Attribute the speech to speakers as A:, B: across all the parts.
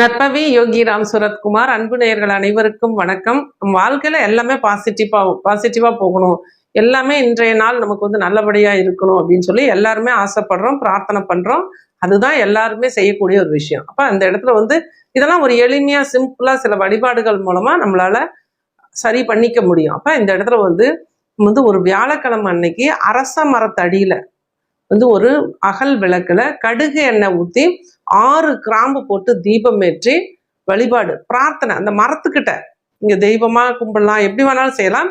A: நற்பவி யோகி ராம் சுரத்குமார் அன்பு நேயர்கள் அனைவருக்கும் வணக்கம். நம்ம வாழ்க்கையில எல்லாமே பாசிட்டிவா பாசிட்டிவா போகணும். எல்லாமே இன்றைய நாள் நமக்கு வந்து நல்லபடியா இருக்கணும் அப்படின்னு சொல்லி எல்லாருமே ஆசைப்படுறோம் பிரார்த்தனை பண்றோம். அதுதான் எல்லாருமே செய்யக்கூடிய ஒரு விஷயம். அப்ப அந்த இடத்துல வந்து இதெல்லாம் ஒரு எளிமையா சிம்பிளா சில வழிபாடுகள் மூலமா நம்மளால சரி பண்ணிக்க முடியும். அப்ப இந்த இடத்துல வந்து வந்து ஒரு வியாழக்கிழமை அன்னைக்கு அரச மரத்தடியில வந்து ஒரு அகல் விளக்குல கடுகு எண்ணெய் ஊற்றி ஆறு கிராம்பு போட்டு தீபம் ஏற்றி வழிபாடு பிரார்த்தனை. அந்த மரத்துக்கிட்ட இங்கே தெய்வமாக கும்பிடலாம் எப்படி வேணாலும் செய்யலாம்.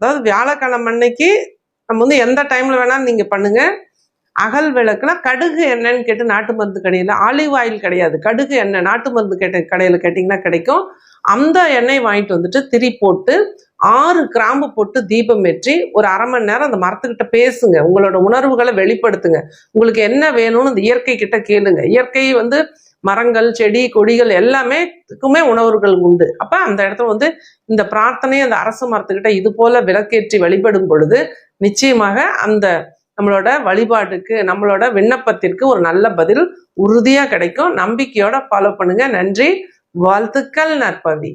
A: அதாவது வியாழக்கிழமை அன்னைக்கு நம்ம வந்து எந்த டைமில் வேணாலும் நீங்கள் பண்ணுங்கள் அகல் விளக்கில் கடுகு என்னன்னு கேட்டு நாட்டு மருந்து கடையில் ஆலிவ் ஆயில் கிடையாது. கடுகு எண்ணெய் நாட்டு மருந்து கேட்ட கடையில் கேட்டிங்கன்னா கிடைக்கும். அந்த எண்ணெய் வாங்கிட்டு வந்துட்டு திரி போட்டு ஆறு கிராம்பு போட்டு தீபம் ஏற்றி ஒரு அரை மணி நேரம் அந்த மரத்துக்கிட்ட பேசுங்க. உங்களோட உணர்வுகளை வெளிப்படுத்துங்க. உங்களுக்கு என்ன வேணும்னு இந்த இயற்கை கிட்ட கேளுங்க. இயற்கை வந்து மரங்கள் செடி கொடிகள் எல்லாமேக்குமே உணவுகள் உண்டு. அப்போ அந்த இடத்துல வந்து இந்த பிரார்த்தனை அந்த அரசு மரத்துக்கிட்ட இது போல விளக்கேற்றி வழிபடும் பொழுது நிச்சயமாக அந்த நம்மளோட வழிபாட்டுக்கு நம்மளோட விண்ணப்பத்திற்கு ஒரு நல்ல பதில் உறுதியா கிடைக்கும். நம்பிக்கையோட ஃபாலோ பண்ணுங்க. நன்றி. வாழ்த்துக்கள் நற்பவி.